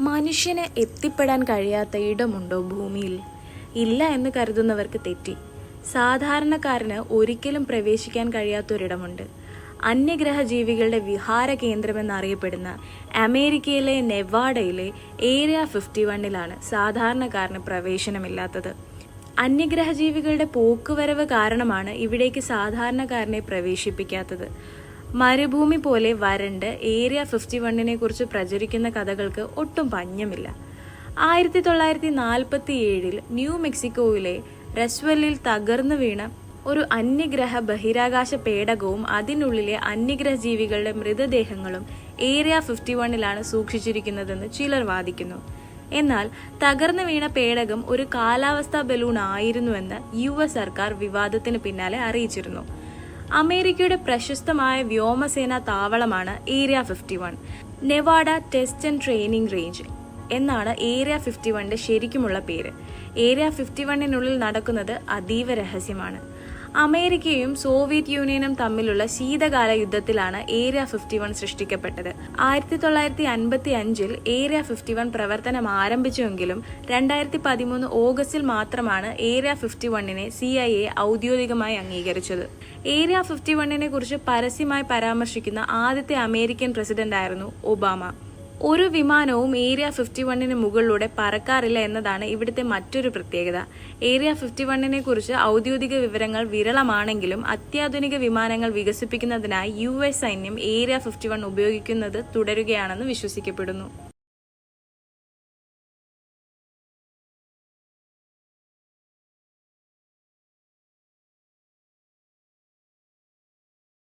മനുഷ്യന് എത്തിപ്പെടാൻ കഴിയാത്ത ഇടമുണ്ടോ ഭൂമിയിൽ? ഇല്ല എന്ന് കരുതുന്നവർക്ക് തെറ്റി. സാധാരണക്കാരന് ഒരിക്കലും പ്രവേശിക്കാൻ കഴിയാത്തൊരിടമുണ്ട്. അന്യഗ്രഹ ജീവികളുടെ വിഹാര കേന്ദ്രമെന്നറിയപ്പെടുന്ന അമേരിക്കയിലെ നെവാഡയിലെ ഏരിയ ഫിഫ്റ്റി വണ്ണിലാണ് സാധാരണക്കാരന് പ്രവേശനമില്ലാത്തത്. അന്യഗ്രഹ ജീവികളുടെ പോക്കുവരവ് കാരണമാണ് ഇവിടേക്ക് സാധാരണക്കാരനെ പ്രവേശിപ്പിക്കാത്തത്. മരുഭൂമി പോലെ വരണ്ട് ഏരിയ ഫിഫ്റ്റി വണ്ണിനെ കുറിച്ച് പ്രചരിക്കുന്ന കഥകൾക്ക് ഒട്ടും പഞ്ഞമില്ല. ആയിരത്തി തൊള്ളായിരത്തി നാൽപ്പത്തി ഏഴിൽ ന്യൂ മെക്സിക്കോയിലെ റസ്വെല്ലിൽ തകർന്നു വീണ ഒരു അന്യഗ്രഹ ബഹിരാകാശ പേടകവും അതിനുള്ളിലെ അന്യഗ്രഹ ജീവികളുടെ മൃതദേഹങ്ങളും ഏരിയ ഫിഫ്റ്റി വണ്ണിലാണ് സൂക്ഷിച്ചിരിക്കുന്നതെന്ന് ചിലർ വാദിക്കുന്നു. എന്നാൽ തകർന്നു വീണ പേടകം ഒരു കാലാവസ്ഥാ ബലൂൺ ആയിരുന്നുവെന്ന് യു എസ് സർക്കാർ വിവാദത്തിന് പിന്നാലെ അറിയിച്ചിരുന്നു. അമേരിക്കയുടെ പ്രശസ്തമായ വ്യോമസേന താവളമാണ് area fifty one Nevada test and training range എന്നാണ് ഏരിയ ഫിഫ്റ്റി വണ്ണിന്റെ ശരിക്കുമുള്ള പേര്. ഏരിയ ഫിഫ്റ്റി വണ്ണിനുള്ളിൽ നടക്കുന്നത് അതീവ രഹസ്യമാണ്. അമേരിക്കയും സോവിയറ്റ് യൂണിയനും തമ്മിലുള്ള ശീതകാല യുദ്ധത്തിലാണ് ഏരിയ ഫിഫ്റ്റി വൺ സൃഷ്ടിക്കപ്പെട്ടത്. ആയിരത്തി തൊള്ളായിരത്തി അൻപത്തി അഞ്ചിൽ ഏരിയ ഫിഫ്റ്റി വൺ പ്രവർത്തനം ആരംഭിച്ചുവെങ്കിലും രണ്ടായിരത്തി പതിമൂന്ന് ഓഗസ്റ്റിൽ മാത്രമാണ് ഏരിയ ഫിഫ്റ്റി വണ്ണിനെ സി ഐ എ ഔദ്യോഗികമായി അംഗീകരിച്ചത്. ഏരിയ ഫിഫ്റ്റി വണ്ണിനെ കുറിച്ച് പരസ്യമായി പരാമർശിക്കുന്ന ആദ്യത്തെ അമേരിക്കൻ പ്രസിഡന്റായിരുന്നു ഒബാമ. ഒരു വിമാനവും ഏരിയ ഫിഫ്റ്റി വണ്ണിന് മുകളിലൂടെ പറക്കാറില്ല എന്നതാണ് ഇവിടുത്തെ മറ്റൊരു പ്രത്യേകത. ഏരിയ ഫിഫ്റ്റി വണ്ണിനെ കുറിച്ച് ഔദ്യോഗിക വിവരങ്ങൾ വിരളമാണെങ്കിലും അത്യാധുനിക വിമാനങ്ങൾ വികസിപ്പിക്കുന്നതിനായി യു സൈന്യം ഏരിയ ഫിഫ്റ്റി ഉപയോഗിക്കുന്നത് തുടരുകയാണെന്ന് വിശ്വസിക്കപ്പെടുന്നു.